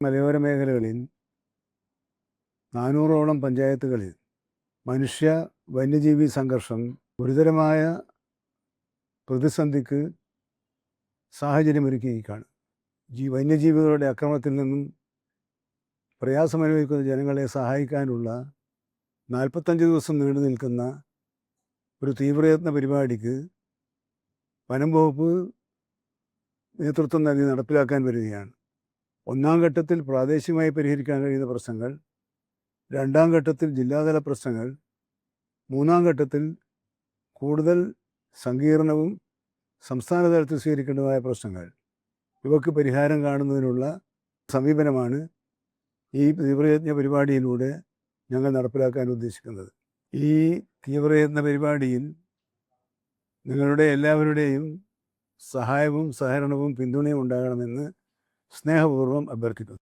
മലയോര മേഖലകളിൽ നാനൂറോളം പഞ്ചായത്തുകളിൽ മനുഷ്യ വന്യജീവി സംഘർഷം ഗുരുതരമായ പ്രതിസന്ധിക്ക് സാഹചര്യമൊരുക്കിയിരിക്കുകയാണ്. ജീ വന്യജീവികളുടെ അക്രമത്തിൽ നിന്നും പ്രയാസമനുഭവിക്കുന്ന ജനങ്ങളെ സഹായിക്കാനുള്ള നാൽപ്പത്തഞ്ച് ദിവസം നീണ്ടു നിൽക്കുന്ന ഒരു തീവ്രയത്ന പരിപാടിക്ക് വനം വകുപ്പ് നേതൃത്വം നൽകി നടപ്പിലാക്കാൻ വരികയാണ്. ഒന്നാം ഘട്ടത്തിൽ പ്രാദേശികമായി പരിഹരിക്കാൻ കഴിയുന്ന പ്രശ്നങ്ങൾ രണ്ടാം ഘട്ടത്തിൽ ജില്ലാതല പ്രശ്നങ്ങൾ മൂന്നാം ഘട്ടത്തിൽ കൂടുതൽ സങ്കീർണവും സംസ്ഥാന തലത്തിൽ സ്വീകരിക്കേണ്ടതുമായ പ്രശ്നങ്ങൾ. ഇവക്ക് പരിഹാരം കാണുന്നതിനുള്ള സമീപനമാണ് ഈ തീവ്രയജ്ഞ പരിപാടിയിലൂടെ ഞങ്ങൾ നടപ്പിലാക്കാൻ ഉദ്ദേശിക്കുന്നത്. ഈ തീവ്രയത്ന പരിപാടിയിൽ നിങ്ങളുടെ എല്ലാവരുടെയും സഹായവും സഹകരണവും പിന്തുണയും ഉണ്ടാകണമെന്ന് സ്നേഹപൂർവ്വം അഭ്യർത്ഥിക്കുന്നു